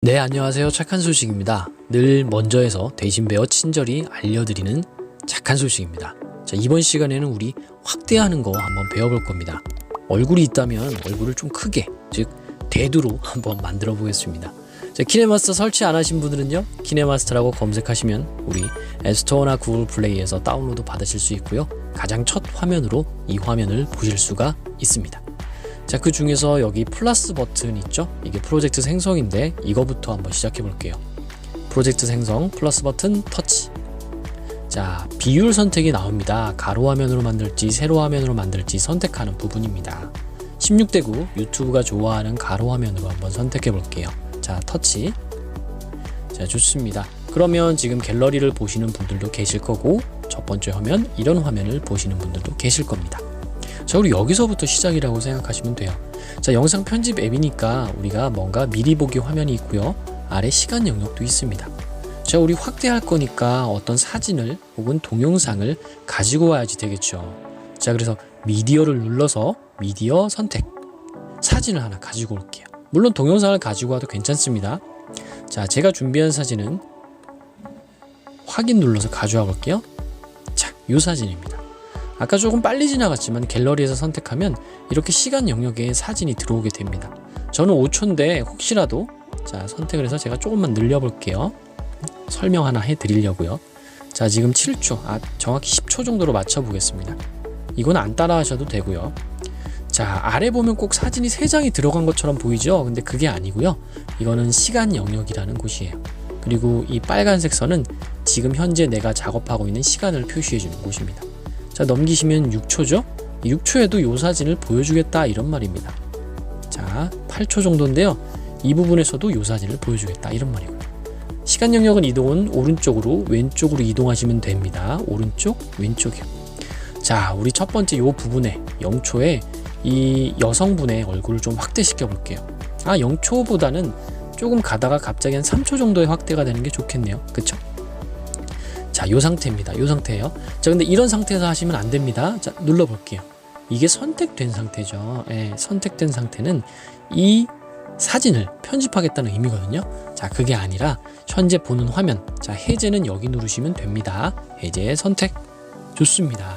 네, 안녕하세요. 착한 소식입니다. 늘 먼저 해서 대신 배워 친절히 알려드리는 착한 소식입니다. 자, 이번 시간에는 우리 확대하는 거 한번 배워볼 겁니다. 얼굴이 있다면 얼굴을 좀 크게, 즉, 대두로 한번 만들어 보겠습니다. 자, 키네마스터 설치 안 하신 분들은요, 키네마스터라고 검색하시면 우리 앱스토어나 구글 플레이에서 다운로드 받으실 수 있고요. 가장 첫 화면으로 이 화면을 보실 수가 있습니다. 자, 그 중에서 여기 플러스 버튼 있죠? 이게 프로젝트 생성인데 이거부터 한번 시작해 볼게요. 프로젝트 생성 플러스 버튼 터치. 자, 비율 선택이 나옵니다. 가로 화면으로 만들지 세로 화면으로 만들지 선택하는 부분입니다. 16대 9 유튜브가 좋아하는 가로 화면으로 한번 선택해 볼게요. 자, 터치. 자, 좋습니다. 그러면 지금 갤러리를 보시는 분들도 계실 거고 첫 번째 화면 이런 화면을 보시는 분들도 계실 겁니다. 자, 우리 여기서부터 시작이라고 생각하시면 돼요. 자, 영상 편집 앱이니까 우리가 뭔가 미리 보기 화면이 있고요. 아래 시간 영역도 있습니다. 자, 우리 확대할 거니까 어떤 사진을 혹은 동영상을 가지고 와야지 되겠죠. 자, 그래서 미디어를 눌러서 미디어 선택. 사진을 하나 가지고 올게요. 물론 동영상을 가지고 와도 괜찮습니다. 자, 제가 준비한 사진은 확인 눌러서 가져와 볼게요. 자, 이 사진입니다. 아까 조금 빨리 지나갔지만 갤러리에서 선택하면 이렇게 시간 영역에 사진이 들어오게 됩니다. 저는 5초인데 혹시라도 자 선택을 해서 제가 조금만 늘려볼게요. 설명 하나 해드리려고요. 자 지금 7초, 아 정확히 10초 정도로 맞춰보겠습니다. 이건 안 따라하셔도 되고요. 자 아래 보면 꼭 사진이 3장이 들어간 것처럼 보이죠? 근데 그게 아니고요. 이거는 시간 영역이라는 곳이에요. 그리고 이 빨간색 선은 지금 현재 내가 작업하고 있는 시간을 표시해 주는 곳입니다. 자 넘기시면 6초죠? 6초에도 요 사진을 보여주겠다 이런 말입니다. 자 8초 정도인데요. 이 부분에서도 요 사진을 보여주겠다 이런 말이고요 시간 영역은 이동은 오른쪽으로 왼쪽으로 이동하시면 됩니다. 오른쪽 왼쪽이요 자 우리 첫 번째 요 부분에 0초에 이 여성분의 얼굴을 좀 확대시켜 볼게요. 아 0초보다는 조금 가다가 갑자기 한 3초 정도의 확대가 되는 게 좋겠네요. 그쵸 자, 요 상태입니다. 요 상태예요. 자, 근데 이런 상태에서 하시면 안 됩니다. 자, 눌러 볼게요. 이게 선택된 상태죠. 예, 선택된 상태는 이 사진을 편집하겠다는 의미거든요. 자, 그게 아니라 현재 보는 화면. 자, 해제는 여기 누르시면 됩니다. 해제 선택. 좋습니다.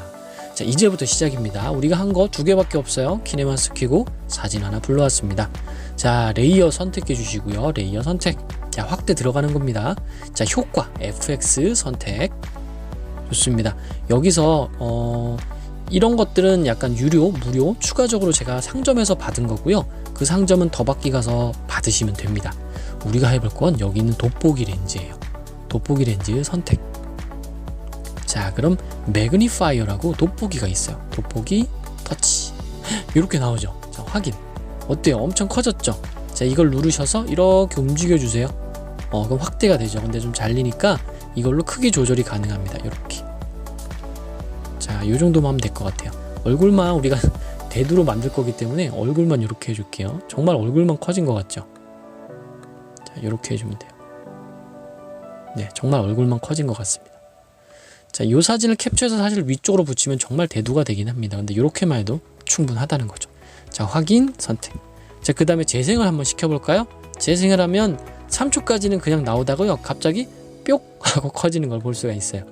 자, 이제부터 시작입니다. 우리가 한 거 두 개밖에 없어요. 키네마스 키고 사진 하나 불러왔습니다. 자, 레이어 선택해 주시고요. 레이어 선택. 자, 확대 들어가는 겁니다. 자, 효과 FX 선택. 좋습니다. 여기서 어 이런 것들은 약간 유료, 무료, 추가적으로 제가 상점에서 받은 거고요. 그 상점은 더 받기 가서 받으시면 됩니다. 우리가 해볼 건 여기 있는 돋보기 렌즈예요. 돋보기 렌즈 선택. 자, 그럼 매그니파이어라고 돋보기가 있어요. 돋보기 터치. 이렇게 나오죠. 자, 확인. 어때요? 엄청 커졌죠? 자, 이걸 누르셔서 이렇게 움직여 주세요. 어, 그럼 확대가 되죠. 근데 좀 잘리니까 이걸로 크기 조절이 가능합니다. 이렇게. 자, 이 정도만 하면 될 것 같아요. 얼굴만 우리가 대두로 만들 거기 때문에 얼굴만 이렇게 해줄게요. 정말 얼굴만 커진 것 같죠? 자, 이렇게 해주면 돼요. 네, 정말 얼굴만 커진 것 같습니다. 자, 이 사진을 캡처해서 사실 위쪽으로 붙이면 정말 대두가 되긴 합니다. 근데 이렇게만 해도 충분하다는 거죠. 자, 확인, 선택. 자, 그 다음에 재생을 한번 시켜볼까요? 재생을 하면 3초까지는 그냥 나오다가요. 갑자기 뿅 하고 커지는 걸 볼 수가 있어요.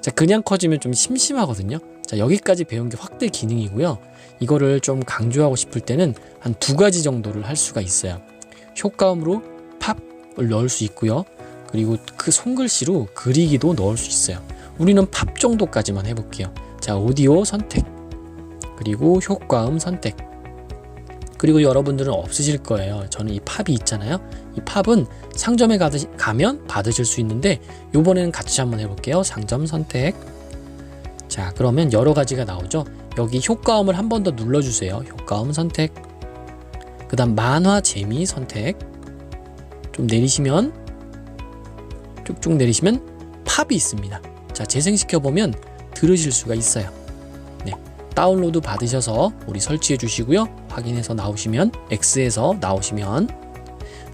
자, 그냥 커지면 좀 심심하거든요. 자, 여기까지 배운 게 확대 기능이고요. 이거를 좀 강조하고 싶을 때는 한 두 가지 정도를 할 수가 있어요. 효과음으로 팝을 넣을 수 있고요. 그리고 그 손글씨로 그리기도 넣을 수 있어요. 우리는 팝 정도까지만 해볼게요. 자, 오디오 선택. 그리고 효과음 선택. 그리고 여러분들은 없으실 거예요. 저는 이 팝이 있잖아요. 이 팝은 상점에 가드, 가면 받으실 수 있는데 이번에는 같이 한번 해볼게요. 상점 선택. 자 그러면 여러 가지가 나오죠. 여기 효과음을 한 번 더 눌러주세요. 효과음 선택. 그 다음 만화 재미 선택. 좀 내리시면 쭉쭉 내리시면 팝이 있습니다. 자 재생시켜 보면 들으실 수가 있어요. 네 다운로드 받으셔서 우리 설치해 주시고요. 확인해서 나오시면 X에서 나오시면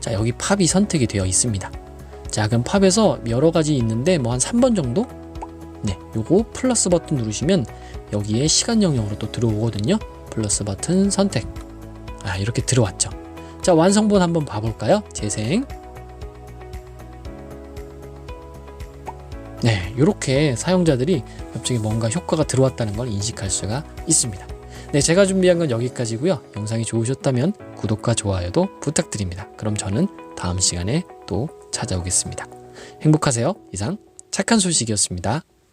자 여기 팝이 선택이 되어 있습니다. 자 그럼 팝에서 여러 가지 있는데 뭐 한 3번 정도? 네 요거 플러스 버튼 누르시면 여기에 시간 영역으로 또 들어오거든요. 플러스 버튼 선택. 아 이렇게 들어왔죠. 자 완성본 한번 봐볼까요? 재생 네, 이렇게 사용자들이 갑자기 뭔가 효과가 들어왔다는 걸 인식할 수가 있습니다. 네, 제가 준비한 건 여기까지고요. 영상이 좋으셨다면 구독과 좋아요도 부탁드립니다. 그럼 저는 다음 시간에 또 찾아오겠습니다. 행복하세요. 이상 착한 소식이었습니다.